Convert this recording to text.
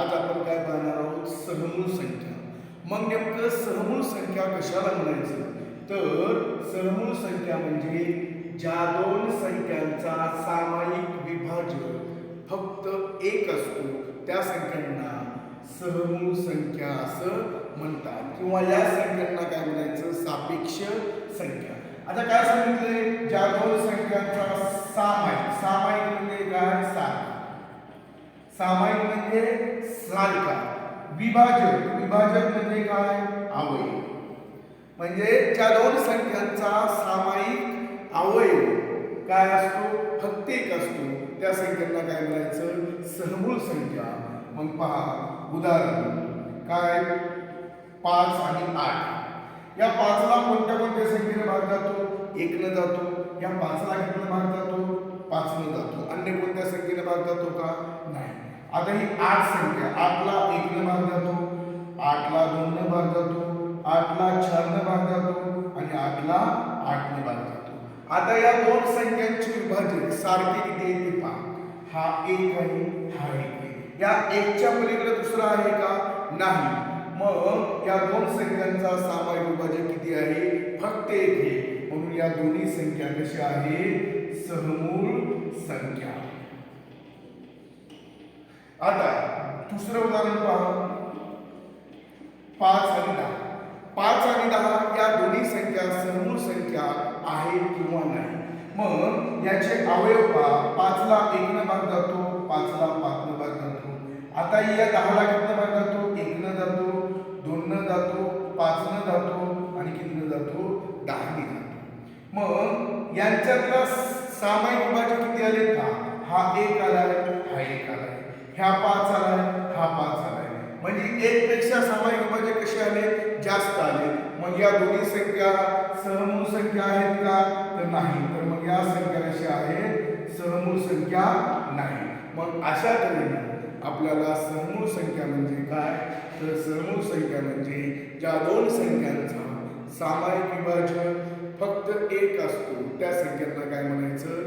आज आपण काय पाहणार आहोत? सहमूळ संख्या. मग नेमकं सहमूळ संख्या कशाला म्हणायचं? तर सहमूळ संख्या म्हणजे ज्या दोन संख्यांचा सामायिक विभाजक फक्त एक असतो त्या संख्यांना सहमूळ संख्या असं म्हणतात. किंवा या संख्यांना काय म्हणायचं? सापेक्ष संख्या. आता काय सांगितलंय? ज्या दोन संख्यांचा सामायिक सामायिक म्हणजे काय? सारखा सामायिक म्हणजे सारखा विभाजक विभाजक म्हणजे काय? अवयव. म्हणजे ज्या दोन संख्यांचा सामायिक अवयव काय असतो? फक्त एक असतो. त्या संख्यांना काय म्हणायचं? सहमूळ संख्या. मग पहा उदाहरण. काय? पाच आणि आठ. या पाचला कोणत्या कोणत्या संख्येने भाग जातो? एकनं जातो. या पाचला कितीनं भाग जातो? पाचनं जातो. अन्य कोणत्या संख्येने भाग जातो का? नाही. आता ही आठ संख्या आठला एकनं भाग जातो आठला दोननं भाग जातो आठला चारनं भाग जातो आणि आठला आठनं भाग जातो. आता या दोन संख्यांची विभाजक सारखे किती आहे ते पहा. हा एक आहे हा एक आहे. या एकच्या पलीकडे दुसरा आहे का? नाही. मग या दोन संख्यांचा सामायिक विभाजक किती आहे? फक्त एक आहे. म्हणून या दोन्ही संख्या कशा आहे? सहमूळ संख्या आता दुसरं उदाहरण पहा. पाच आणि दहा. पाच आणि दहा या दोन्ही संख्या समूळ संख्या आहेत किंवा नाही? मग याचे अवयव पहा. पाचला एकनं भाग जातो पाचला पाचनं भाग जातो आता या दहाला कितनं भाग जातो एकनं जातो दोननं जातो पाचनं जातो आणि कितीनं जातो? दहाने जातो. मग यांच्यातला सामायिक विभाजक किती आले दहा. हा एक आला हा एक आला ह्या पाच आलाय हा पाच आलाय. म्हणजे एक पेक्षा सामायिक विभाजक कसे आले? जास्त आले. मग या दोन्ही संख्या सहमूळ संख्या आहेत का? तर नाही. तर मग या संख्या कशा आहेत? सहमूळ संख्या नाही. मग अशा तऱ्हेने आपल्याला सहमूळ संख्या म्हणजे काय? तर सहमूळ संख्या म्हणजे ज्या दोन संख्यांचा सामायिक विभाजन फक्त एक असतो. त्या संख्येला काय म्हणायचं?